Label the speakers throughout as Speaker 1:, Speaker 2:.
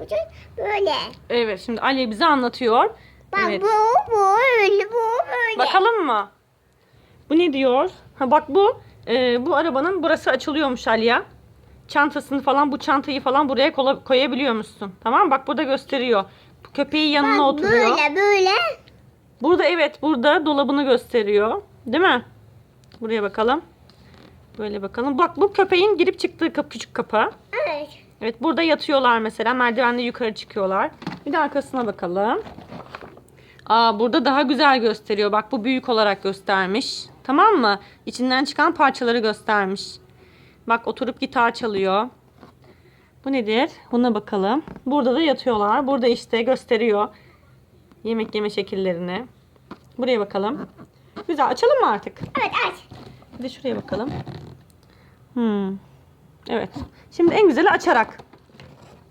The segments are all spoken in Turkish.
Speaker 1: musun? Böyle.
Speaker 2: Evet şimdi Ali bize anlatıyor.
Speaker 1: Bak
Speaker 2: Evet.
Speaker 1: bu böyle bu böyle.
Speaker 2: Bakalım mı? Bu ne diyor? Ha bak bu e, bu arabanın burası açılıyormuş Aliya. Çantasını falan bu çantayı falan buraya kola- koyabiliyormuşsun. Tamam? Bak burada gösteriyor. Bu köpeği yanına
Speaker 1: Bak
Speaker 2: oturuyor.
Speaker 1: böyle böyle.
Speaker 2: Burada evet burada dolabını gösteriyor. Değil mi? Buraya bakalım. Böyle bakalım. Bak bu köpeğin girip çıktığı kapı, küçük kapı.
Speaker 1: Evet.
Speaker 2: Burada yatıyorlar mesela. Merdivenle yukarı çıkıyorlar. Bir de arkasına bakalım. Aa burada daha güzel gösteriyor. Bak bu büyük olarak göstermiş. Tamam mı? İçinden çıkan parçaları göstermiş. Bak oturup gitar çalıyor. Bu nedir? Buna bakalım. Burada da yatıyorlar. Burada işte gösteriyor. Yemek yeme şekillerini. Buraya bakalım. Güzel. Açalım mı artık?
Speaker 1: Evet aç.
Speaker 2: Bir de şuraya bakalım. Hmm. Evet. Şimdi en güzeli açarak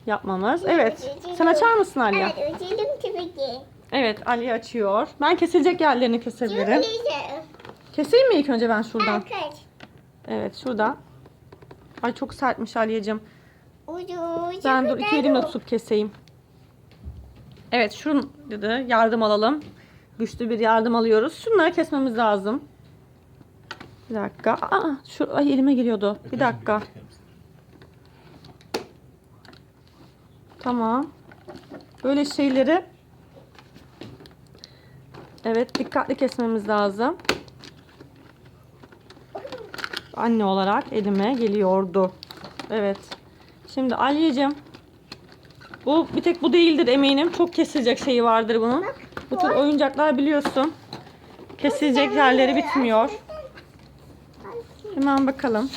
Speaker 2: yapmamız. Evet. Sen açar mısın Aliye?
Speaker 1: Evet tabii ki.
Speaker 2: Evet Aliye açıyor. Ben kesilecek yerlerini kesebilirim. Keseyim mi ilk önce ben şuradan? Evet şurada. Ay çok sertmiş Aliyeciğim.
Speaker 1: Ucu.
Speaker 2: Ben dur iki elimle tutup keseyim. Evet şunu dedi yardım alalım. Güçlü bir yardım alıyoruz. Şunları kesmemiz lazım. Bir dakika. Aa, şu ay elime giriyordu. Bir dakika. Tamam. Böyle şeyleri Evet dikkatli kesmemiz lazım. Anne olarak elime geliyordu. Evet. Şimdi Aliyeciğim bu bir tek bu değildir eminim. Çok kesilecek şeyi vardır bunun. Bu tür oyuncaklar biliyorsun. Kesilecek yerleri bitmiyor. Hemen bakalım.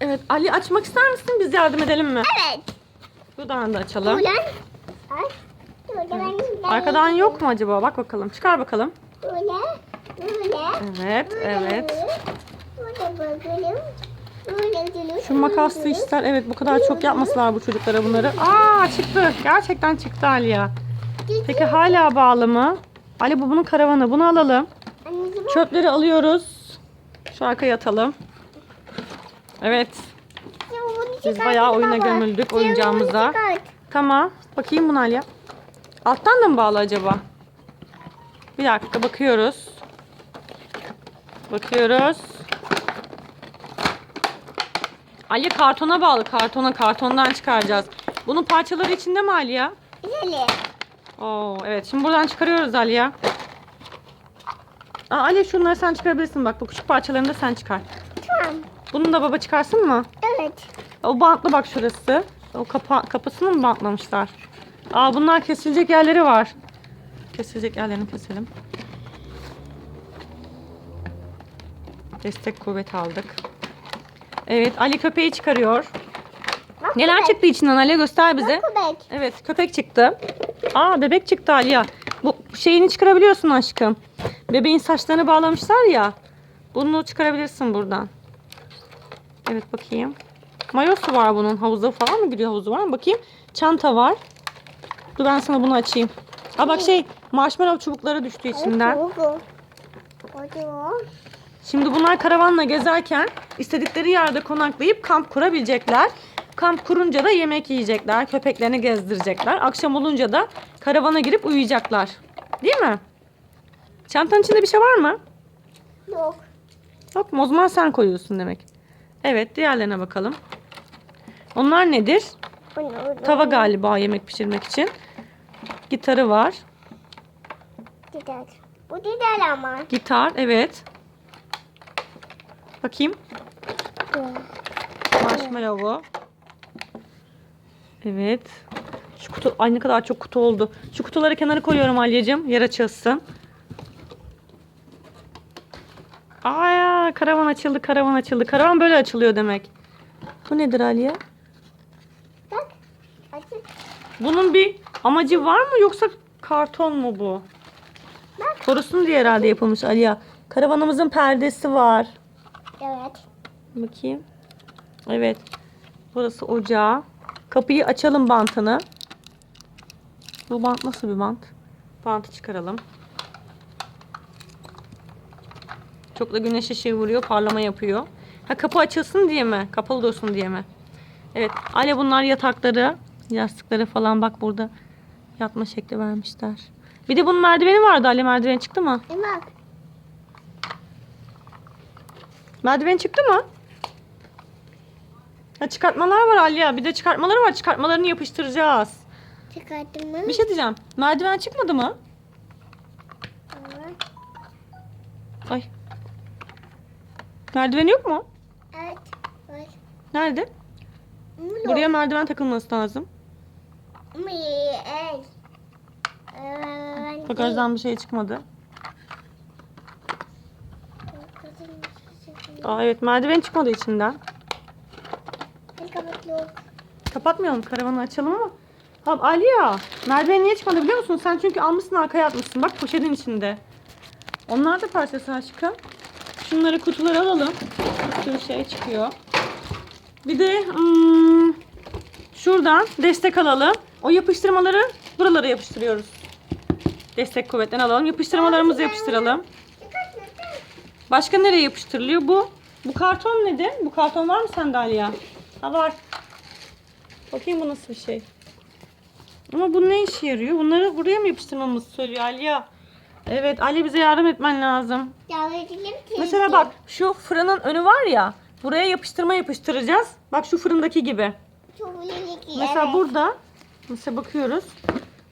Speaker 2: Evet Ali açmak ister misin? Biz yardım edelim mi?
Speaker 1: Evet.
Speaker 2: Buradan da açalım. Arkadan yok mu acaba? Bak bakalım. Çıkar bakalım. Evet, evet. Şu makaslı işler evet bu kadar çok yapmasalar bu çocuklara bunları. Aa çıktı. Gerçekten çıktı Aliya. Peki hala bağlı mı? Ali bu bunun karavanı. Bunu alalım. Çöpleri alıyoruz. Şu arkaya atalım. Evet. Biz bayağı oyuna gömüldük oyuncağımıza. Tamam. Bakayım bunu Aliya. Alttan da mı bağlı acaba? Bir dakika bakıyoruz. Bakıyoruz. Ali kartona bağlı. Kartona kartondan çıkaracağız. Bunun parçaları içinde mi Aliya?
Speaker 1: Güzel.
Speaker 2: Oo, evet. Şimdi buradan çıkarıyoruz Aliya. Aa, Ali şunları sen çıkarabilirsin. Bak bu küçük parçalarını da sen çıkar.
Speaker 1: Tamam.
Speaker 2: Bunu da baba çıkarsın mı?
Speaker 1: Evet.
Speaker 2: O bantlı bak şurası. O kapa kapısını mı bantlamışlar? Aa bunlar kesilecek yerleri var. Kesilecek yerlerini keselim. Destek kuvvet aldık. Evet Ali köpeği çıkarıyor.
Speaker 1: Bak
Speaker 2: Neler
Speaker 1: köpek.
Speaker 2: çıktı içinden Ali göster bize.
Speaker 1: Bak köpek.
Speaker 2: Evet köpek çıktı. Aa bebek çıktı Aliya. Bu şeyini çıkarabiliyorsun aşkım. Bebeğin saçlarını bağlamışlar ya. Bunu çıkarabilirsin buradan. Evet bakayım. Mayosu var bunun. Havuza falan mı gidiyor havuzu var mı? Bakayım. Çanta var. Dur ben sana bunu açayım. Aa bak şey marshmallow çubukları düştü içinden. Şimdi bunlar karavanla gezerken istedikleri yerde konaklayıp kamp kurabilecekler. Kamp kurunca da yemek yiyecekler. Köpeklerini gezdirecekler. Akşam olunca da karavana girip uyuyacaklar. Değil mi? Çantanın içinde bir şey var mı?
Speaker 1: Yok.
Speaker 2: Yok mu? O zaman sen koyuyorsun demek. Evet diğerlerine bakalım. Onlar nedir? Tava galiba yemek pişirmek için. Gitarı var.
Speaker 1: Gider. Bu gider ama.
Speaker 2: Gitar evet. Bakayım. Marshmallow'u. Evet. Şu kutu ay ne kadar çok kutu oldu. Şu kutuları kenara koyuyorum Alya'cığım. Yer açılsın. Aa, karavan açıldı, karavan açıldı. Karavan böyle açılıyor demek. Bu nedir Aliye? Bunun bir amacı var mı yoksa karton mu bu? Korusun diye herhalde yapılmış Aliye. Karavanımızın perdesi var.
Speaker 1: Evet.
Speaker 2: Bakayım. Evet. Burası ocağı. Kapıyı açalım bantını. Bu bant nasıl bir bant? Bantı çıkaralım. Çok da güneş ışığı vuruyor. Parlama yapıyor. Ha kapı açılsın diye mi? Kapalı dursun diye mi? Evet. Ale bunlar yatakları. Yastıkları falan bak burada yatma şekli vermişler. Bir de bunun merdiveni vardı Ali merdiven çıktı mı?
Speaker 1: E bak.
Speaker 2: Merdiven çıktı mı? Ha, çıkartmalar var Aliya. Bir de çıkartmaları var. Çıkartmalarını yapıştıracağız.
Speaker 1: Çıkarttın mı?
Speaker 2: Bir şey diyeceğim. Merdiven çıkmadı mı?
Speaker 1: Evet.
Speaker 2: Ay. Merdiven yok mu?
Speaker 1: Evet. Var.
Speaker 2: Nerede?
Speaker 1: Buraya.
Speaker 2: Buraya merdiven takılması lazım. Bagajdan bir şey çıkmadı. Aa evet merdiven çıkmadı içinden. Kapatmayalım karavanı açalım ama. Ha Aliya merdiven niye çıkmadı biliyor musun? Sen çünkü almışsın arkaya atmışsın. Bak poşetin içinde. Onlar da parçası aşkım. Şunları kutulara alalım. Bir sürü şey çıkıyor. Bir de hmm, şuradan destek alalım. O yapıştırmaları buralara yapıştırıyoruz. Destek kuvvetten alalım. Yapıştırmalarımızı yapıştıralım. Başka nereye yapıştırılıyor? Bu bu karton nedir? Bu karton var mı sende Aliya? Ha var. Bakayım bu nasıl bir şey. Ama bu ne işe yarıyor? Bunları buraya mı yapıştırmamızı söylüyor Aliya? Evet Ali bize yardım etmen lazım. Mesela bak şu fırının önü var ya. Buraya yapıştırma yapıştıracağız. Bak şu fırındaki gibi. Mesela burada mesela bakıyoruz.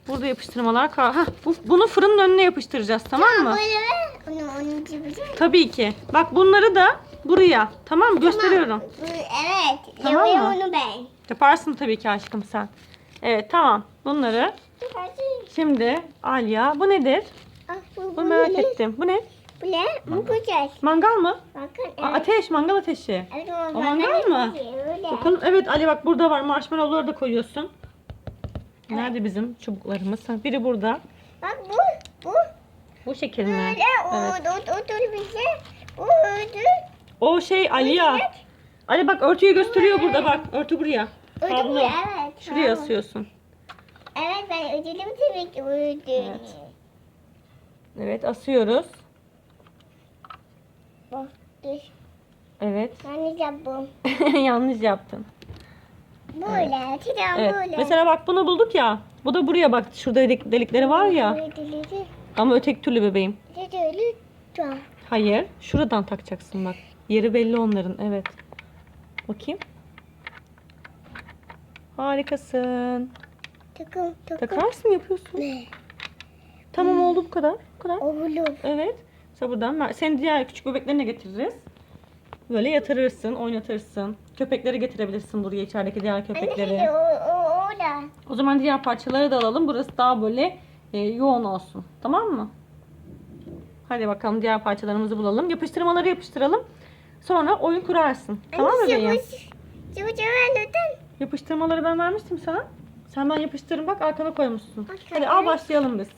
Speaker 2: Burada yapıştırmalar kal. Heh, bu, bunu fırının önüne yapıştıracağız tamam mı?
Speaker 1: Böyle. Onu.
Speaker 2: Tabii ki. Bak bunları da buraya. Tamam mı? Gösteriyorum.
Speaker 1: Bu- Evet.
Speaker 2: Tamam
Speaker 1: Tamam
Speaker 2: mı?
Speaker 1: onu ben.
Speaker 2: Yaparsın tabii ki aşkım sen. Evet tamam. Bunları şimdi Alya. Bu nedir?
Speaker 1: Ah, bu,
Speaker 2: Bunu merak
Speaker 1: ne?
Speaker 2: ettim. Bu ne?
Speaker 1: Bu ne? Bu güzel.
Speaker 2: Mangal mı?
Speaker 1: Bakın.
Speaker 2: Aa,
Speaker 1: Evet.
Speaker 2: ateş, mangal ateşi.
Speaker 1: Evet,
Speaker 2: O mangal mı?
Speaker 1: Öyle.
Speaker 2: Bakalım. Evet Ali bak burada var. Marshmallow'ları da koyuyorsun. Nerede bizim çubuklarımız? Ha, Biri burada.
Speaker 1: Bak bu. Bu.
Speaker 2: Bu şekil mi?
Speaker 1: Böyle. O,
Speaker 2: Evet.
Speaker 1: o, o, dur bize. Bu öldü.
Speaker 2: O şey Aliya. Ali bak örtüyü gösteriyor burada bak. Örtü buraya.
Speaker 1: Öldü bu.
Speaker 2: Kablo.
Speaker 1: Evet.
Speaker 2: Şuraya
Speaker 1: tamam.
Speaker 2: asıyorsun.
Speaker 1: Evet ben ödedim tabii ki öldü.
Speaker 2: Evet. Evet asıyoruz.
Speaker 1: Bak dur.
Speaker 2: Evet.
Speaker 1: Ben de yaptım.
Speaker 2: Yanlış yaptın.
Speaker 1: Böyle. Tıram
Speaker 2: Evet.
Speaker 1: böyle.
Speaker 2: Mesela bak bunu bulduk ya. Bu da buraya bak. Şurada delik, delikleri var ya.
Speaker 1: Böyle.
Speaker 2: Ama öteki türlü bebeğim. Hayır. Şuradan takacaksın bak. Yeri belli onların. Evet. Bakayım. Harikasın.
Speaker 1: Takım takım.
Speaker 2: Takarsın yapıyorsun.
Speaker 1: Ne?
Speaker 2: Tamam oldu bu kadar. Bu kadar.
Speaker 1: Oğlum.
Speaker 2: Evet. Sonra buradan ver- seni diğer küçük bebeklerine getiririz. Böyle yatırırsın, oynatırsın. Köpekleri getirebilirsin buraya içerideki diğer
Speaker 1: Anne
Speaker 2: köpekleri.
Speaker 1: şimdi o, o, o da.
Speaker 2: O zaman diğer parçaları da alalım. Burası daha böyle e, yoğun olsun. Tamam mı? Hadi bakalım diğer parçalarımızı bulalım. Yapıştırmaları yapıştıralım. Sonra oyun kurarsın. Tamam mı bebeğim? Yapıştırmaları ben vermiştim sana. Sen ben yapıştırın bak arkana koymuşsun. Hadi al başlayalım biz.